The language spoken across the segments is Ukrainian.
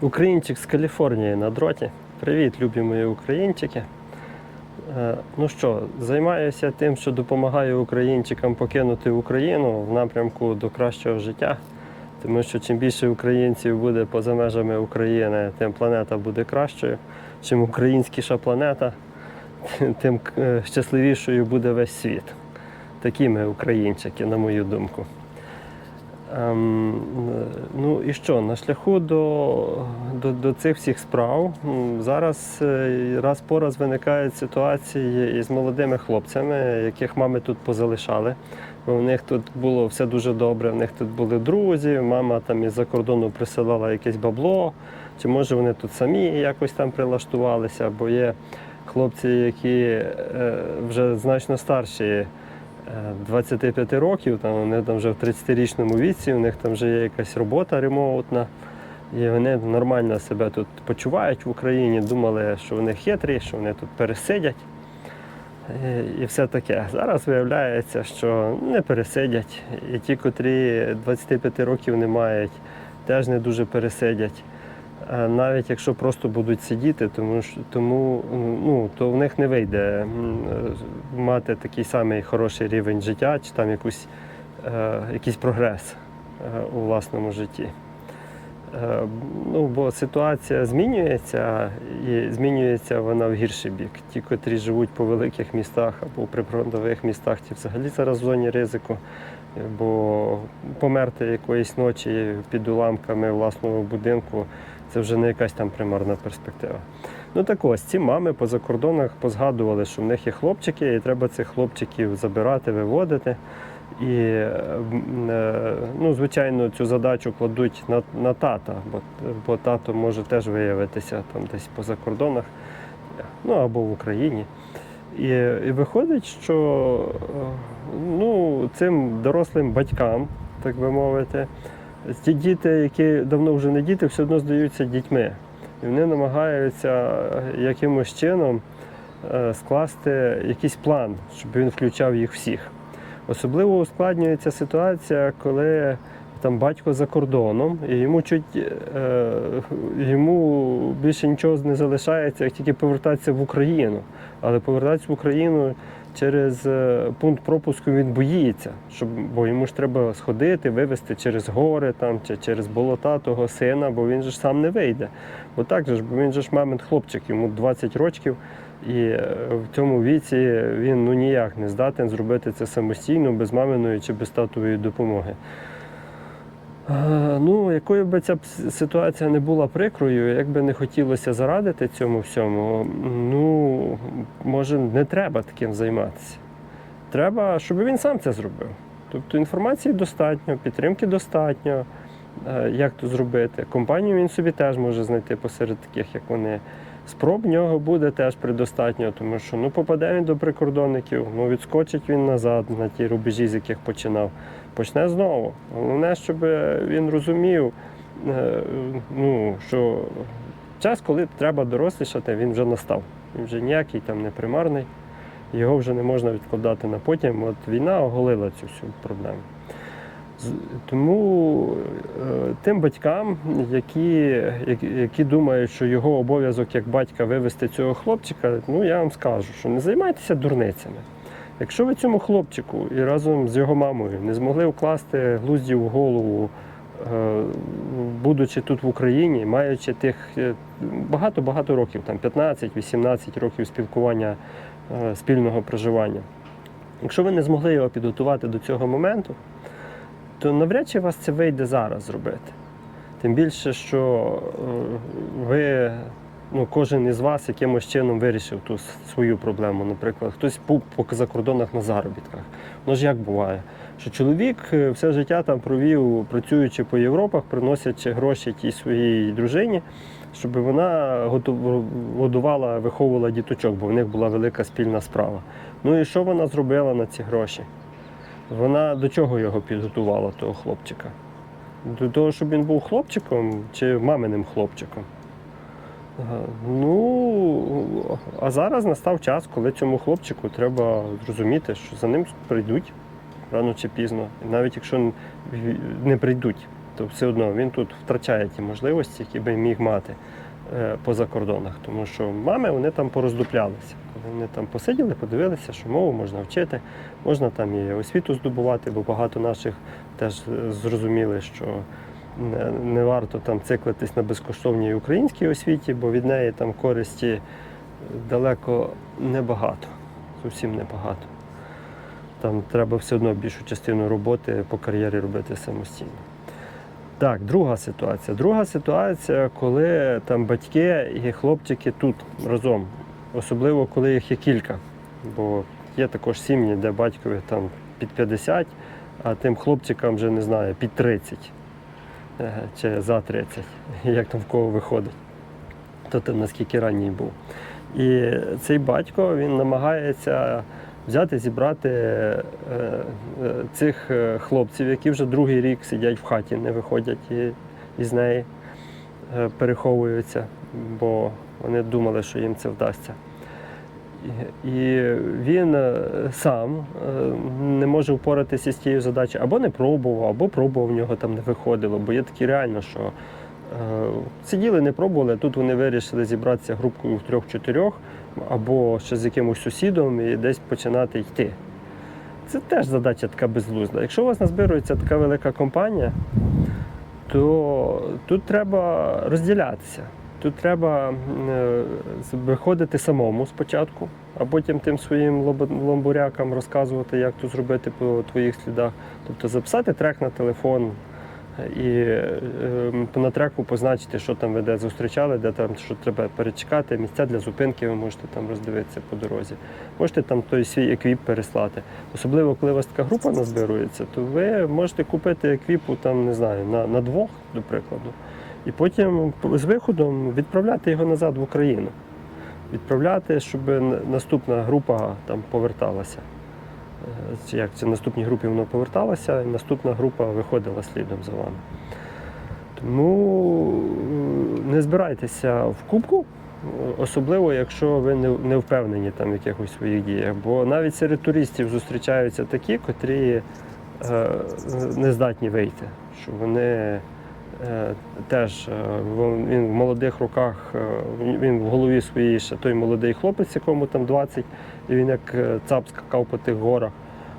Українчик з Каліфорнії на дроті. Привіт, любі мої українчики. Е, Ну що, займаюся тим, що допомагаю українчикам покинути Україну в напрямку до кращого життя. Тому що чим більше українців буде поза межами України, тим планета буде кращою. Чим українськіша планета, тим е, щасливішою буде весь світ. Такі ми українчики, на мою думку. Ем, ну і що, на шляху до, до, до цих всіх справ зараз е, раз по раз виникають ситуації із молодими хлопцями, яких мами тут позалишали. Бо в них тут було все дуже добре, в них тут були друзі, мама там із-за кордону присилала якесь бабло, чи може вони тут самі якось там прилаштувалися, бо є хлопці, які е, вже значно старші. Е, 25 років, там вони там вже в 30-річному віці, у них там вже є якась робота ремоутна. І вони нормально себе тут почувають в Україні, думали, що вони хитрі, що вони тут пересидять. І- І все таке. Зараз виявляється, що не пересидять. І ті, котрі 25 років не мають, теж не дуже пересидять. А навіть якщо просто будуть сидіти, тому тому ну, то в них не вийде е, мати такий самий хороший рівень життя чи там якусь, е, якийсь прогрес е, у власному житті. Е, Ну, бо ситуація змінюється і змінюється вона в гірший бік. Ті, котрі живуть по великих містах або в прифронтових містах, ті взагалі зараз в зоні ризику. Е, Бо померти якоїсь ночі під уламками власного будинку це вже не якась там примарна перспектива. Ну так ось, ці мами по закордонах позгадували, що в них є хлопчики, і треба цих хлопчиків забирати, виводити. І, е, ну, звичайно, цю задачу кладуть на, на тата, бо, бо тато може теж виявитися там десь по закордонах, ну або в Україні. І, і виходить, що е, ну, цим дорослим батькам, так би мовити, ті діти, які давно вже не діти, все одно здаються дітьми. І вони намагаються якимось чином е, скласти якийсь план, щоб він включав їх всіх. Особливо ускладнюється ситуація, коли там батько за кордоном, і йому чуть е, йому більше нічого не залишається, як тільки повертатися в Україну. Але повертатися в Україну через е, пункт пропуску він боїться, щоб, бо йому ж треба сходити, вивезти через гори там, чи через болота того сина, бо він же ж сам не вийде. Бо так же ж, бо він же ж мамин хлопчик, йому 20 років. І е, в цьому віці він ну ніяк не здатен зробити це самостійно, без маминої чи без татової допомоги. Е, Ну, якою би ця ситуація не була прикрою, як би не хотілося зарадити цьому всьому, ну може не треба таким займатися. Треба, щоб він сам це зробив. Тобто інформації достатньо, підтримки достатньо, е, як то зробити. Компанію він собі теж може знайти посеред таких, як вони. Спроб в нього буде теж предостатньо, тому що ну, попаде він до прикордонників, ну відскочить він назад на ті рубежі, з яких починав. Почне знову. Головне, щоб він розумів, е, ну, що час, коли треба дорослішати, він вже настав. Він вже ніякий там не примарний, його вже не можна відкладати на потім. От війна оголила цю всю проблему. Тому е, тим батькам, які, які, думають, що його обов'язок як батька вивести цього хлопчика, ну я вам скажу, що не займайтеся дурницями. Якщо ви цьому хлопчику і разом з його мамою не змогли вкласти глуздів в голову, е, будучи тут в Україні, маючи тих е, багато-багато років, там 15-18 років спілкування спільного проживання. Якщо ви не змогли його підготувати до цього моменту, то навряд чи вас це вийде зараз зробити. Тим більше, що е, ви, ну, кожен із вас якимось чином вирішив ту свою проблему. Наприклад, хтось був по закордонах на заробітках. Воно ж як буває, що чоловік е, все життя там провів, працюючи по Європах, приносячи гроші тій своїй дружині, щоб вона годувала, виховувала діточок, бо в них була велика спільна справа. Ну і що вона зробила на ці гроші? Вона до чого його підготувала, того хлопчика? До того, щоб він був хлопчиком чи маминим хлопчиком. Ну, а зараз настав час, коли цьому хлопчику треба зрозуміти, що за ним прийдуть рано чи пізно. І навіть якщо не прийдуть, то все одно він тут втрачає ті можливості, які би міг мати е, поза кордонах. Тому що мами вони там пороздуплялися. Вони там посиділи, подивилися, що мову можна вчити, можна там і освіту здобувати, бо багато наших теж е, зрозуміли, що не, варто там циклитись на безкоштовній українській освіті, бо від неї там користі далеко небагато, зовсім небагато. Там треба все одно більшу частину роботи по кар'єрі робити самостійно. Так, друга ситуація. Друга ситуація, коли там батьки і хлопчики тут разом, особливо коли їх є кілька. Бо є також сім'ї, де батькові там під 50, а тим хлопчикам вже не знаю, під 30 е, чи за 30, як там в кого виходить. То там наскільки ранній був. І цей батько він намагається взяти, зібрати е, е, цих хлопців, які вже другий рік сидять в хаті, не виходять із неї, переховуються, бо вони думали, що їм це вдасться. І- він е, сам е, не може впоратися з тією задачею, або не пробував, або пробував, в нього там не виходило. Бо є такі реально, що е, сиділи, не пробували, а тут вони вирішили зібратися групкою в трьох-чотирьох, або ще з якимось сусідом і десь починати йти. Це теж задача така безглузда. Якщо у вас назбирується така велика компанія, то тут треба розділятися. Тут треба е, виходити самому спочатку, а потім тим своїм ломбурякам розказувати, як то зробити по твоїх слідах. Тобто записати трек на телефон і е, е, на треку позначити, що там ви де зустрічали, де там що треба перечекати, місця для зупинки ви можете там роздивитися по дорозі. Можете там той свій еквіп переслати. Особливо, коли у вас така група назбирується, то ви можете купити еквіпу там, не знаю, на, на двох, до прикладу, і потім з виходом відправляти його назад в Україну. Відправляти, щоб наступна група там поверталася. Е, як це наступній групі воно поверталося, і наступна група виходила слідом за вами. Тому не збирайтеся в кубку, особливо якщо ви не, не впевнені там в якихось своїх діях. Бо навіть серед туристів зустрічаються такі, котрі е, не здатні вийти. Що вони теж е, він в молодих роках, е, він- в голові своїй ще той молодий хлопець, якому там 20, і він як е, цап скакав по тих горах.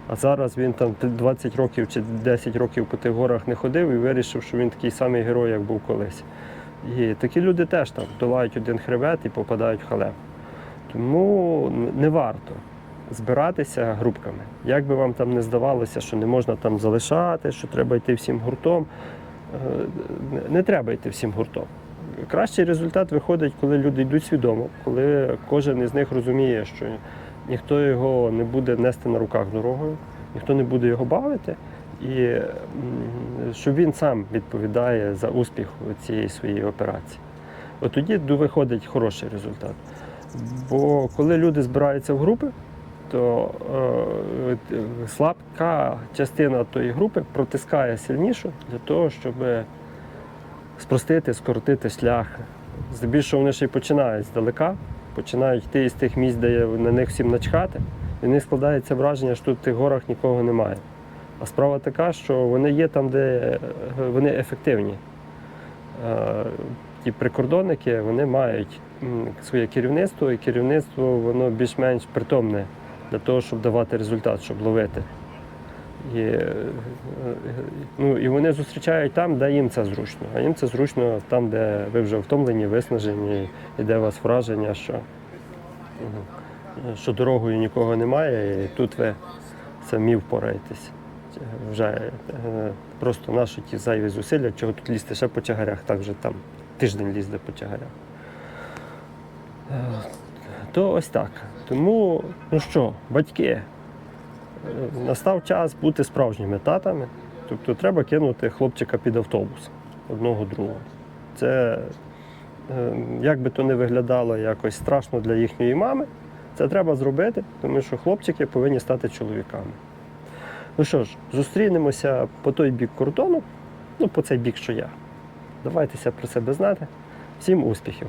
А зараз він там 20 років чи 10 років по тих горах не ходив і вирішив, що він такий самий герой, як був колись. І такі люди теж там долають один хребет і попадають в халеп. Тому не варто збиратися групками. Як би вам там не здавалося, що не можна там залишати, що треба йти всім гуртом. Е, Не треба йти всім гуртом. Кращий результат виходить, коли люди йдуть свідомо, коли кожен із них розуміє, що ніхто його не буде нести на руках дорогою, ніхто не буде його бавити, і що він сам відповідає за успіх цієї своєї операції. От тоді виходить хороший результат. Бо коли люди збираються в групи, то е, слабка частина тої групи протискає сильнішу для того, щоб спростити, скоротити шлях. Здебільшого вони ще й починають здалека, починають йти із тих місць, де на них всім начхати, і в них складається враження, що тут в тих горах нікого немає. А справа така, що вони є там, де е, вони ефективні. Е, Ті прикордонники вони мають своє керівництво, і керівництво воно більш-менш притомне для того, щоб давати результат, щоб ловити. І, е, е, ну, і вони зустрічають там, де їм це зручно. А їм це зручно там, де ви вже втомлені, виснажені, і де у вас враження, що, що дорогою нікого немає, і тут ви самі впораєтесь. Вже е, просто наші ті зайві зусилля, чого тут лізти ще по чагарях, так вже там тиждень лізли по чагарях. То ось так. Тому, ну що, батьки, е, настав час бути справжніми татами. Тобто треба кинути хлопчика під автобус одного другого. Це, е, як би то не виглядало якось страшно для їхньої мами, це треба зробити, тому що хлопчики повинні стати чоловіками. Ну що ж, зустрінемося по той бік кордону, ну по цей бік, що я. Давайтеся про себе знати. Всім успіхів!